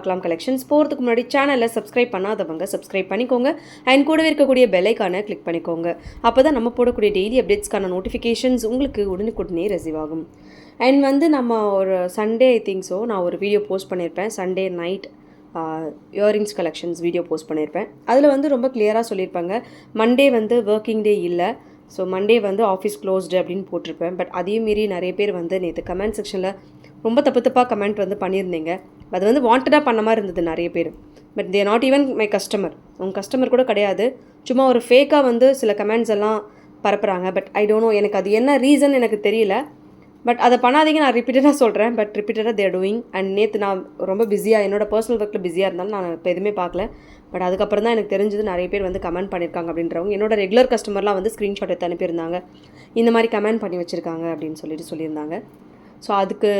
பார்க்கலாம் கலெக்ஷன்ஸ் போகிறதுக்கு முன்னாடி சேனலை சப்ஸ்கிரைப் பண்ணாதவங்க சப்ஸ்கிரைப் பண்ணிக்கோங்க. அண்ட் கூடவே இருக்கக்கூடிய பெல்லைக்கான கிளிக் பண்ணிக்கோங்க. அப்போ தான் நம்ம போடக்கூடிய டெய்லி அப்டேட்ஸ்க்கான நோட்டிஃபிகேஷன்ஸ் உங்களுக்கு உடனுக்குடனே ரிசீவ் ஆகும். அண்ட் வந்து நம்ம ஒரு சண்டே ஐ திங்க் ஸோ நான் ஒரு வீடியோ போஸ்ட் பண்ணியிருப்பேன் Sunday night earrings collections video post பண்ணியிருப்பேன் அதில் வந்து ரொம்ப கிளியராக சொல்லியிருப்பாங்க. மண்டே வந்து ஒர்க்கிங் டே இல்லை. ஸோ மண்டே வந்து ஆஃபீஸ் க்ளோஸ்டு அப்படின்னு போட்டிருப்பேன். பட் அதே மீறி நிறைய பேர் வந்து நேற்று கமெண்ட் செக்ஷனில் ரொம்ப தப்பு தப்பாக கமெண்ட் வந்து பண்ணியிருந்தீங்க. அது வந்து வாண்டடாக பண்ண மாதிரி இருந்தது நிறைய பேர். But they not even my customer உங்கள் கஸ்டமர் கூட கிடையாது. சும்மா ஒரு ஃபேக்காக வந்து சில கமெண்ட்ஸ் எல்லாம் பரப்புகிறாங்க பட் ஐ டோன்ட் நோ எனக்கு அது என்ன ரீசன் எனக்கு தெரியல. பட் அதை பண்ணாதீங்க நான் ரிப்பீட்டடாக சொல்கிறேன் பட் ரிப்பீட்டடாக தேர் டூயிங் அண்ட் நேற்று நான் ரொம்ப பிஸியாக என்னோட பர்சனல் ஒர்க்கில் பிஸியாக இருந்தாலும் நான் இப்போ எதுவுமே பார்க்கல. பட் அதுக்கப்புறம் தான் எனக்கு தெரிஞ்சது நிறைய பேர் வந்து கமெண்ட் பண்ணியிருக்காங்க அப்படின்றவங்க. என்னோட ரெகுலர் கஸ்டமர்லாம் வந்து ஸ்க்ரீன்ஷாட் எடுத்து அனுப்பியிருந்தாங்க. இந்த மாதிரி கமெண்ட் பண்ணி வச்சுருக்காங்க அப்படின்னு சொல்லிட்டு சொல்லியிருந்தாங்க. ஸோ அதுக்கு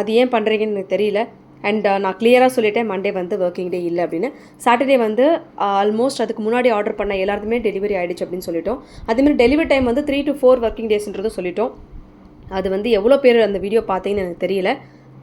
அது ஏன் பண்ணுறீங்கன்னு எனக்கு தெரியல. அண்ட் நான் கிளியராக சொல்லிட்டேன் மண்டே வந்து ஒர்க்கிங் டே இல்லை அப்படின்னு. சாட்டர்டே வந்து ஆல்மோஸ்ட் அதுக்கு முன்னாடி ஆர்டர் பண்ண எல்லாருக்குமே டெலிவரி ஆகிடுச்சு அப்படின்னு சொல்லிட்டோம். அதேமாதிரி டெலிவரி டைம் வந்து த்ரீ டு ஃபோர் ஒர்க்கிங் டேஸ்ன்றதும் சொல்லிட்டோம். அது வந்து எவ்வளோ பேர் அந்த வீடியோ பார்த்தீங்கன்னு எனக்கு தெரியல.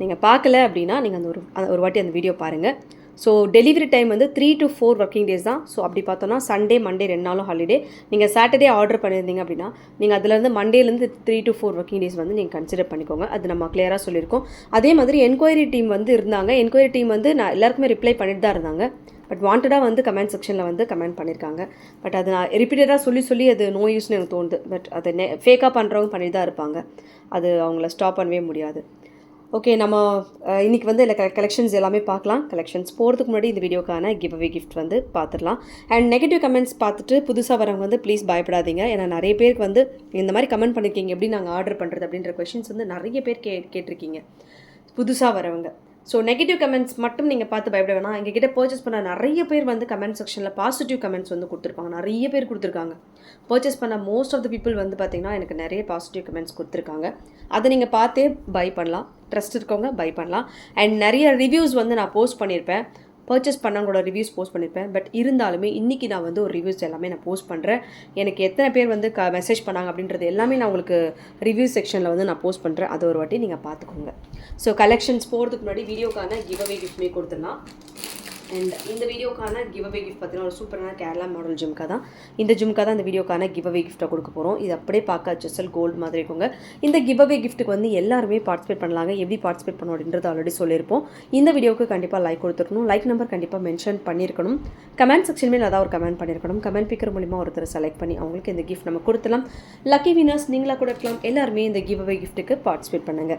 நீங்கள் பார்க்கல அப்படின்னா நீங்கள் அந்த ஒரு ஒரு வாட்டி அந்த வீடியோ பாருங்கள் ஸோ டெலிவரி டைம் வந்து three to four working days தான். ஸோ அப்படி பார்த்தோன்னா சண்டே மண்டே ரெண்டு நாளும் ஹாலிடே நீங்கள் சாட்டர்டே ஆர்டர் பண்ணியிருந்தீங்க அப்படின்னா நீங்கள் அதுலேருந்து மண்டேலேருந்து three to four working days வந்து நீங்கள் கன்சிடர் பண்ணிக்கோங்க. அது நம்ம கிளியராக சொல்லியிருக்கோம். அதே மாதிரி என்கொயரி டீம் வந்து இருந்தாங்க. என்கொயரி டீம் வந்து நான் எல்லாருக்குமே ரிப்ளை பண்ணிட்டு தான் இருந்தாங்க. பட் வாண்டடாக வந்து கமெண்ட் செக்ஷனில் வந்து கமெண்ட் பண்ணியிருக்காங்க. பட் அது நான் ரிப்பீட்டடாக சொல்லி சொல்லி அது நோ யூஸ்னு எனக்கு தோணுது. பட் அதை நே ஃபேக்காக பண்ணுறவங்க பண்ணிட்டு தான் இருப்பாங்க. அது அவங்கள ஸ்டாப் பண்ணவே முடியாது. ஓகே நம்ம இன்றைக்கி வந்து இல்லை கலெக்ஷன்ஸ் எல்லாமே பார்க்கலாம். கலெக்ஷன்ஸ் போகிறதுக்கு முன்னாடி இந்த வீடியோக்கான கிவ் அவே கிஃப்ட் வந்து பார்த்துடலாம். அண்ட் நெகட்டிவ் கமெண்ட்ஸ் பார்த்துட்டு புதுசாக வரவங்க வந்து ப்ளீஸ் பயப்படாதீங்க. ஏன்னா நிறைய பேருக்கு வந்து இந்த மாதிரி கமெண்ட் பண்ணியிருக்கீங்க எப்படி நாங்கள் ஆர்டர் பண்ணுறது அப்படின்ற கொஷின்ஸ் வந்து நிறைய பேர் கே கேட்டிருக்கீங்க. புதுசாக வரவங்க. ஸோ நெகட்டிவ் கமெண்ட்ஸ் மட்டும் நீங்கள் பார்த்து பயப்பட வேணாம். எங்ககிட்ட பர்ச்சேஸ் பண்ண நிறைய பேர் வந்து கமெண்ட் செக்ஷனில் பாசிட்டிவ் கமெண்ட்ஸ் வந்து கொடுத்துருப்பாங்க. நிறைய பேர் கொடுத்துருக்காங்க. பர்ச்சேஸ் பண்ண மோஸ்ட் ஆஃப் த பீப்புள் வந்து பார்த்திங்கன்னா எனக்கு நிறைய பாசிட்டிவ் கமெண்ட்ஸ் கொடுத்துருக்காங்க. அதை நீங்கள் பார்த்தே பை பண்ணலாம். ட்ரஸ்ட் இருக்கவங்க பை பண்ணலாம். அண்ட் நிறைய ரிவ்யூஸ் வந்து நான் போஸ்ட் பண்ணியிருப்பேன் பர்ச்சேஸ் பண்ணவங்களோட ரிவ்யூஸ் போஸ்ட் பண்ணியிருப்பேன் பட் இருந்தாலுமே இன்றைக்கி நான் வந்து ஒரு ரிவ்யூஸ் எல்லாமே நான் போஸ்ட் பண்ணுறேன் எனக்கு எத்தனை பேர் வந்து க மெசேஜ் பண்ணாங்க அப்படின்றது எல்லாமே நான் உங்களுக்கு ரிவ்யூ செக்ஷனில் வந்து நான் போஸ்ட் பண்ணுறேன் அது ஒரு வாட்டி நீங்கள் பார்த்துக்கோங்க. ஸோ கலெக்ஷன்ஸ் போகிறதுக்கு முன்னாடி வீடியோக்கான கிவ் அவே கிஃப்ட்மே கொடுத்துடலாம். அண்ட் இந்த வீடியோக்கான கிவ் அவே கிஃப்ட் பார்த்தீங்கன்னா ஒரு சூப்பரான கேரளா மாடல் ஜிம்கா தான். இந்த ஜிம்கா தான் இந்த வீடியோக்கான கிவ் அவே கிஃப்ட்டை கொடுக்க போகிறோம் இது அப்படியே பார்க்க ஜெஸ்டல் கோல்டு மாதிரி இருக்குங்க. இந்த கிவ் அவே கிஃப்ட்டுக்கு வந்து எல்லாருமே பார்ட்டிசிபேட் பண்ணலாங்க. எப்படி பார்ட்டிசிபேட் பண்ணணும் அப்படின்றது ஆல்ரெடி சொல்லியிருப்போம். இந்த வீடியோவுக்கு கண்டிப்பாக லைக் கொடுத்துருக்கணும். லைக் நம்பர் கண்டிப்பாக மென்ஷன் பண்ணியிருக்கணும். கமெண்ட் செக்ஷன் மேலே ஒரு கமெண்ட் பண்ணியிருக்கணும். கமெண்ட் பிக்கர் மூலிமா ஒருத்தர் செலக்ட் பண்ணி அவங்களுக்கு இந்த கிஃப்ட் நம்ம கொடுத்துலாம் லக்கி வினர்ஸ் நீங்களாக கூட இருக்கலாம். எல்லாருமே இந்த கிவ் அவே கிஃப்ட்டுக்கு பார்ட்டிசிபேட் பண்ணுங்க.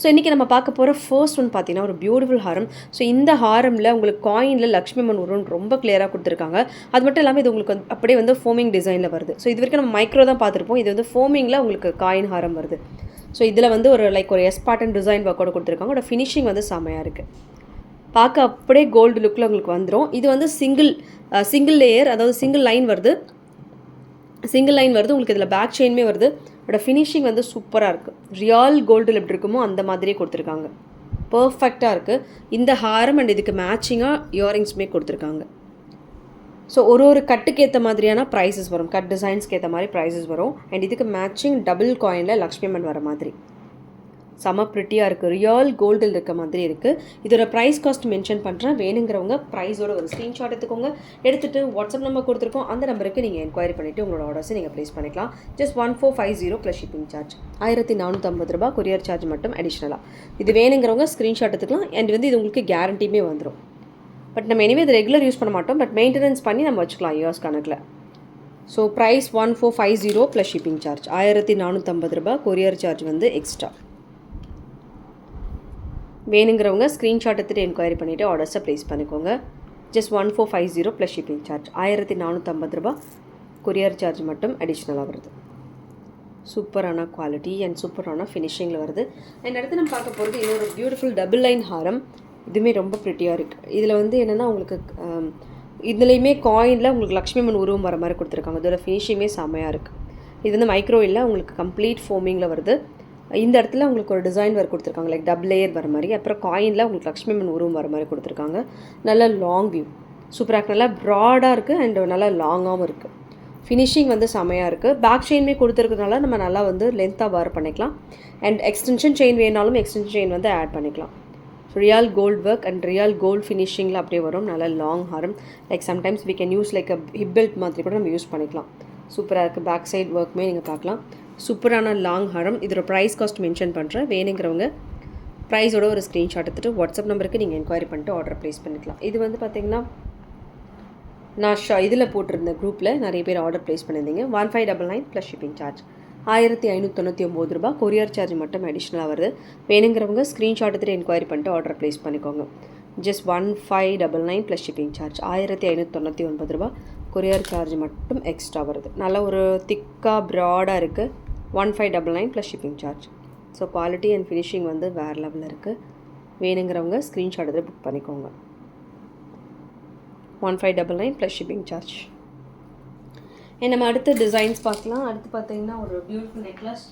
ஸோ இன்றைக்கி நம்ம பார்க்க போகிற ஃபர்ஸ்ட் ஒன் பார்த்தீங்கன்னா ஒரு பியூட்டிஃபுல் ஹாரம். ஸோ இந்த ஹாரமில் உங்களுக்கு காயின் டிசைனில் லக்ஷ்மி அம்மன் உருவம் ரொம்ப கிளியராக கொடுத்துருக்காங்க. அது மட்டும் இல்லாமல் இது உங்களுக்கு வந்து அப்படியே வந்து ஃபோமிங் டிசைனில் வருது. ஸோ இது வரைக்கும் நம்ம மைக்ரோ தான் பார்த்துருப்போம். இது வந்து ஃபோமிங்கில் உங்களுக்கு காயின் ஹாரம் வருது. ஸோ இதில் வந்து ஒரு லைக் ஒரு எஸ் பாட்டன் டிசைன் ஒர்க்கோட கொடுத்துருக்காங்க. அதோட ஃபினிஷிங் வந்து செமையாக இருக்குது பார்க்க அப்படியே கோல்டு லுக்கில் உங்களுக்கு வந்துடும் இது வந்து சிங்கிள் சிங்கிள் லேயர் அதாவது சிங்கிள் லைன் வருது. சிங்கிள் லைன் வருது. உங்களுக்கு இதில் பேக் செயினுமே வருது. அதோட ஃபினிஷிங் வந்து சூப்பராக இருக்குது ரியல் கோல்டில் எப்படி இருக்குமோ அந்த மாதிரியே கொடுத்துருக்காங்க. பர்ஃபெக்டாக இருக்குது இந்த ஹாரம் அண்ட் இதுக்கு மேட்சிங்காக இயரிங்ஸுமே கொடுத்துருக்காங்க. ஸோ ஒரு ஒரு கட்டுக்கு ஏற்ற மாதிரியான ப்ரைஸஸ் வரும். கட் டிசைன்ஸ்க்கு ஏற்ற மாதிரி ப்ரைஸஸ் வரும். அண்ட் இதுக்கு மேட்சிங் டபுள் காயினில் லக்ஷ்மி அம்மன் வர மாதிரி. செம ப்ரிட்டியாக இருக்குது ரியல் கோல்டில் இருக்க மாதிரி இருக்குது இதோட ப்ரைஸ் காஸ்ட் மென்ஷன் பண்ணுறேன் வேணுங்கிறவங்க ப்ரைஸோட ஒரு ஸ்க்ரீன்ஷாட் எடுத்துக்கோங்க. எடுத்துகிட்டு வாட்ஸ்அப் நம்பர் கொடுத்துருக்கோம். அந்த நம்பருக்கு நீங்கள் என்கொயரி பண்ணிவிட்டு உங்களோட ஆர்டர்ஸை நீங்கள் ப்ளேஸ் பண்ணிக்கலாம். Just one four five zero plus shipping charge ஆயிரத்தி நானூற்றம்பது ரூபா கொரியர் சார்ஜ் மட்டும் அடிஷ்னலாக இது வேணுங்கிறவங்க ஸ்க்ரீன்ஷாட் எடுத்துக்கலாம். அண்ட் வந்து இது உங்களுக்கு கேரண்டியுமே வந்துடும் பட் நம்ம எனிவே இது ரெகுலர் யூஸ் பண்ண மாட்டோம். பட் மெயின்டெனன்ஸ் பண்ணி நம்ம வச்சுக்கலாம் இயர்ஸ் கணக்கில். So price one four five zero plus shipping charge ஆயிரத்தி நானூற்றம்பது ரூபாய் கொரியர் சார்ஜ் வந்து எக்ஸ்ட்ரா வேணுங்கிறவங்க ஸ்க்ரீன்ஷாட் எடுத்துகிட்டு என்கொயரி பண்ணிவிட்டு ஆர்டர்ஸை ப்ளேஸ் பண்ணிக்கோங்க. Just one four five zero plus shipping charge ஆயிரத்தி நானூற்றம்பது ரூபா. கொரியர் சார்ஜ் மட்டும் அடிஷ்னலாக வருது. சூப்பரான குவாலிட்டி அண்ட் சூப்பரான ஃபினிஷிங்கில் வருது. அண்ட் அடுத்து நம்ம பார்க்க போகிறது இன்னொரு பியூட்டிஃபுல் டபுள் லைன் ஹாரம். இதுவுமே ரொம்ப ப்ரிட்டியாக இருக்குது இதில் வந்து என்னென்னா உங்களுக்கு இதுலேயுமே காயினில் உங்களுக்கு லக்ஷ்மி அம்மன் உருவம் வர மாதிரி கொடுத்துருக்காங்க. இதோட ஃபினிஷிங்குமே செமையாக இருக்குது இது வந்து மைக்ரோ இல்லை உங்களுக்கு கம்ப்ளீட் ஃபோமிங்கில் வருது. இந்த இடத்துல உங்களுக்கு ஒரு டிசைன் ஒர்க் கொடுத்துருக்காங்க லைக் டபுள் லேயர் வர மாதிரி. அப்புறம் காயினில் உங்களுக்கு லக்ஷ்மிமன் உருவம் வர மாதிரி கொடுத்துருக்காங்க. நல்ல லாங் வியூ சூப்பராக நல்லா ப்ராடாக இருக்குது அண்ட் நல்லா லாங்காகவும் இருக்குது ஃபினிஷிங் வந்து செமையாக இருக்குது பேக் செயின்மே கொடுத்துருக்கனால நம்ம நல்லா வந்து லென்த்தாக வேர் பண்ணிக்கலாம். அண்ட் எக்ஸ்டென்ஷன் செயின் வேணாலும் எக்ஸ்டென்ஷன் செயின் வந்து ஆட் பண்ணிக்கலாம். Real gold work and real gold ஃபினிஷிங்கில் அப்படியே வரும். நல்லா long Haram like sometimes we can use like a hip belt மாதிரி கூட நம்ம யூஸ் பண்ணிக்கலாம். சூப்பராக இருக்குது பேக் சைட் ஒர்க்குமே நீங்கள் பார்க்கலாம். சூப்பரான லாங் ஹரம். இதோட ப்ரைஸ் காஸ்ட் மென்ஷன் பண்ணுறேன் வேணுங்கிறவங்க ப்ரைஸோட ஒரு ஸ்க்ரீன்ஷாட் எடுத்துகிட்டு வாட்ஸ்அப் நம்பருக்கு நீங்கள் என்கொயரி பண்ணிட்டு ஆர்டர் ப்ளேஸ் பண்ணிக்கலாம். இது வந்து பார்த்தீங்கன்னா நான் ஷா இதில் போட்டிருந்த குரூப்பில் நிறைய பேர் ஆர்டர் ப்ளேஸ் பண்ணியிருந்தீங்க. One five double nine plus shipping charge ஆயிரத்தி ஐநூற்றி தொண்ணூற்றி ஒம்பது ரூபா கொரியர் சார்ஜ் மட்டும் அடிஷ்னலாக வருது. வேணுங்கிறவங்க ஸ்க்ரீன்ஷாட் எடுத்துகிட்டு என்கொயரி பண்ணிட்டு ஆர்டர் ப்ளேஸ் பண்ணிக்கோங்க. Just one five double nine plus shipping charge ஆயிரத்தி ஐநூற்றி தொண்ணூற்றி ஒன்பது ரூபா கொரியர் சார்ஜ் மட்டும் எக்ஸ்ட்ரா வருது. நல்ல ஒரு திக்காக ப்ராடாக இருக்குது one five double nine plus shipping charge so quality and finishing வந்து வேறு லெவலில் இருக்குது வேணுங்கிறவங்க ஸ்க்ரீன்ஷாட் எடுத்து புக் பண்ணிக்கோங்க. One five double nine plus shipping charge நம்ம அடுத்த டிசைன்ஸ் பார்க்கலாம். அடுத்து பார்த்தீங்கன்னா ஒரு பியூட்டிஃபுல் நெக்லஸ்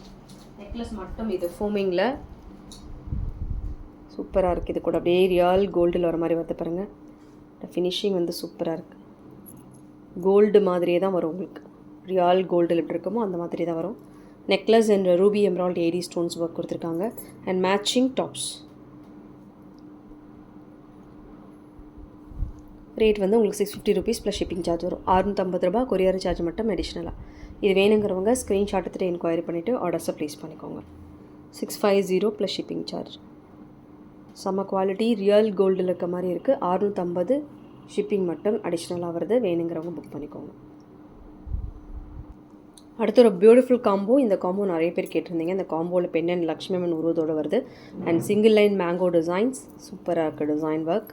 நெக்லஸ் மட்டும் இது ஃபோமிங்கில் சூப்பராக இருக்குது இது கூட அப்படியே ரியல் கோல்டில் வர மாதிரி வந்து பாருங்கள் ஃபினிஷிங் வந்து சூப்பராக இருக்குது கோல்டு மாதிரியே தான் வரும் உங்களுக்கு. ரியல் கோல்டில் எப்படி இருக்குமோ அந்த மாதிரி தான் வரும். Necklace and ruby emerald AD stones work கொடுத்துருக்காங்க. அண்ட் மேட்சிங் டாப்ஸ் ரேட் வந்து உங்களுக்கு six fifty rupees plus shipping charge வரும். அறுநூற்றம்பது ரூபா கொரியர் சார்ஜ் மட்டும் அடிஷ்னலாக இது வேணுங்கிறவங்க ஸ்க்ரீன்ஷாட் எடுத்துகிட்டு என்கொயரி பண்ணிவிட்டு ஆர்டர்ஸை ப்ளேஸ் பண்ணிக்கோங்க. Six five zero plus shipping charge செம்ம குவாலிட்டி ரியல் கோல்டில் இருக்க மாதிரி இருக்குது அறுநூற்றம்பது ஷிப்பிங் மட்டும் அடிஷ்னலாக வருது. வேணுங்கிறவங்க புக் பண்ணிக்கோங்க. அடுத்து ஒரு பியூட்டிஃபுல் காம்போ இந்த காம்போ நிறைய பேர் கேட்டிருந்தீங்க. இந்த காம்போவில் பெண் அண்ட் லக்ஷ்மி அம்மன் உருவத்தோடு வருது. And single line mango designs சூப்பராக இருக்குது டிசைன் ஒர்க்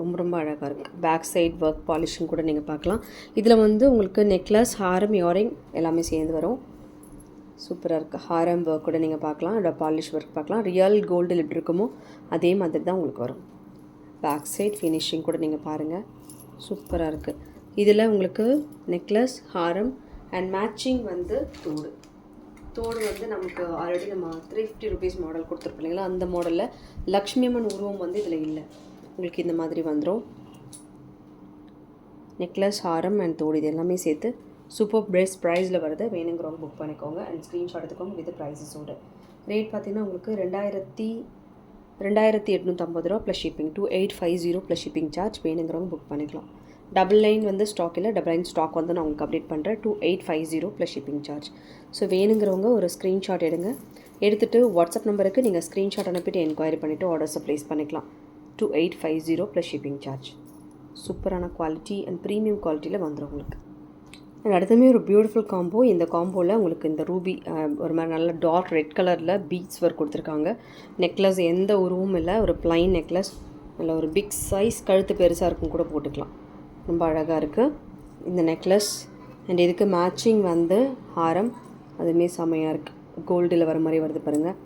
ரொம்ப ரொம்ப அழகாக இருக்குது பேக் சைட் ஒர்க் பாலிஷிங் கூட நீங்கள் பார்க்கலாம். இதில் வந்து உங்களுக்கு நெக்லஸ் ஹாரம் இயரிங் எல்லாமே சேர்ந்து வரும். சூப்பராக இருக்குது ஹாரம் ஒர்க் கூட நீங்கள் பார்க்கலாம். அதோட பாலிஷ் ஒர்க் பார்க்கலாம். ரியல் கோல்டில் எப்படி இருக்குமோ அதே மாதிரி தான் உங்களுக்கு வரும். பேக் சைட் ஃபினிஷிங் கூட நீங்கள் பாருங்கள் சூப்பராக இருக்குது இதில் உங்களுக்கு நெக்லஸ் ஹாரம் அண்ட் மேட்சிங் வந்து தோடு. தோடு வந்து நமக்கு ஆல்ரெடி நம்ம த்ரீ ஃபிஃப்டி ருபீஸ் மாடல் கொடுத்துருப்போம் இல்லைங்களா? அந்த மாடலில் லக்ஷ்மி அம்மன் உருவம் வந்து இதில் இல்லை. உங்களுக்கு இந்த மாதிரி வந்துடும் நெக்லஸ் ஹாரம் அண்ட் தோடு இது எல்லாமே சேர்த்து சூப்பர் பெஸ்ட் ப்ரைஸில் வருது வேணுங்கிறவங்க புக் பண்ணிக்கோங்க அண்ட் ஸ்க்ரீன்ஷாட் எடுத்துக்கோங்க வித் ப்ரைஸஸோடு ரேட் பார்த்திங்கன்னா உங்களுக்கு ரெண்டாயிரத்தி ரெண்டாயிரத்தி எட்நூற்றம்பது ரூபா plus shipping two eight five zero plus shipping charge வேணுங்கிறவங்க புக் பண்ணிக்கலாம். டபுள் லைன் வந்து ஸ்டாக் இல்லை டபுள் லைன் ஸ்டாக் வந்து நான் உங்களுக்கு அப்டேட் பண்ணுறேன் two eight five zero plus shipping charge so வேணுங்கிறவங்க ஒரு ஸ்க்ரீன்ஷாட் எடுங்க. எடுத்துகிட்டு வாட்ஸ்அப் நம்பருக்கு நீங்கள் ஸ்க்ரீன்ஷாட் அனுப்பிட்டு என்கொயரி பண்ணிவிட்டு ஆர்டர்ஸை ப்ளேஸ் பண்ணிக்கலாம். Two eight five zero plus shipping charge சூப்பரான குவாலிட்டி அண்ட் ப்ரீமியம் குவாலிட்டியில் வந்துடும் உங்களுக்கு. அண்ட் அடுத்தமே ஒரு பியூட்டிஃபுல் காம்போ இந்த காம்போவில் உங்களுக்கு இந்த ரூபி ஒரு மாதிரி நல்ல டார்க் ரெட் கலரில் பீட்ஸ் ஒர்க் கொடுத்துருக்காங்க. நெக்லஸ் எந்த உருவும் இல்லை. ஒரு ப்ளைன் நெக்லஸ் நல்ல ஒரு பிக் சைஸ் கழுத்து பெருசாக இருக்கும் கூட போட்டுக்கலாம். ரொம்ப அழகாக இருக்குது இந்த நெக்லஸ் அண்ட் இதுக்கு மேட்சிங் வந்து ஹாரம். அதுவுமே செமையாக இருக்குது கோல்டில் வர மாதிரி வருது பாருங்கள்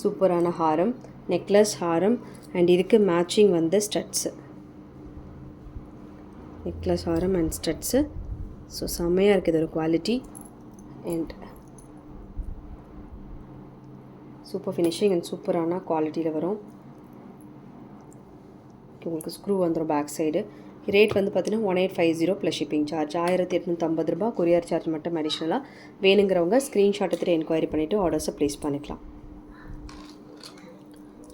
சூப்பரான ஹாரம். நெக்லஸ் ஹாரம். அண்ட் இதுக்கு மேட்சிங் வந்து ஸ்டட்ஸு நெக்லஸ் ஹாரம் அண்ட் ஸ்டட்ஸு ஸோ செம்மையாக இருக்குது இதோட quality and super finishing and சூப்பரான குவாலிட்டியில் வரும். உங்களுக்கு ஸ்க்ரூ வந்துடும் பேக் சைடு ரேட் வந்து பார்த்தீங்கன்னா one eight five zero plus shipping charge ஆயிரத்தி எட்நூற்றம்பது ரூபா கொரியர் சார்ஜ் மட்டும் அடிஷ்னலாக வேணுங்கிறவங்க ஸ்க்ரீன்ஷாட் எடுத்துகிட்டு என்கொயரி பண்ணிவிட்டு ஆர்டர்ஸை ப்ளேஸ் பண்ணிக்கலாம்.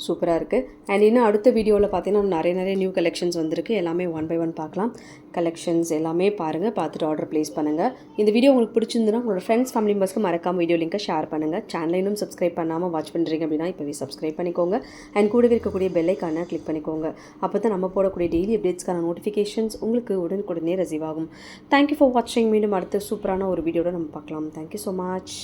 சூப்பராக இருக்குது அண்ட் இன்னும் அடுத்த வீடியோவில் பார்த்தீங்கன்னா நிறைய நிறைய நியூ கலெக்ஷன்ஸ் வந்திருக்கு. எல்லாமே ஒன் பை ஒன் பார்க்கலாம் கலெக்ஷன்ஸ் எல்லாமே பாருங்கள் பார்த்துட்டு ஆர்டர் ப்ளேஸ் பண்ணுங்கள் இந்த வீடியோ உங்களுக்கு பிடிச்சிருந்துன்னா உங்களோட ஃப்ரெண்ட்ஸ் ஃபேமிலி மெம்பர்ஸ்க்கு மறக்காமல் வீடியோ லிங்கை ஷேர் பண்ணுங்கள் சேனலை இன்னும் சப்ஸ்கிரைப் பண்ணாமல் வாட்ச் பண்ணுறீங்க அப்படின்னா இப்போவே சப்ஸ்கிரைப் பண்ணிக்கோங்க. அண்ட் கூடவே இருக்கக்கூடிய பெல்லைக்கான கிளிக் பண்ணிக்கோங்க. அப்போ தான் நம்ம போடக்கூடிய டெய்லி அப்டேட்ஸ்க்கான நோட்டிஃபிகேஷன்ஸ் உங்களுக்கு உடனுக்குடனே ரிசீவ் ஆகும். தேங்க்யூ ஃபார் வாட்சிங் மீண்டும் அடுத்த சூப்பரான ஒரு வீடியோட நம்ம பார்க்கலாம். Thank you so much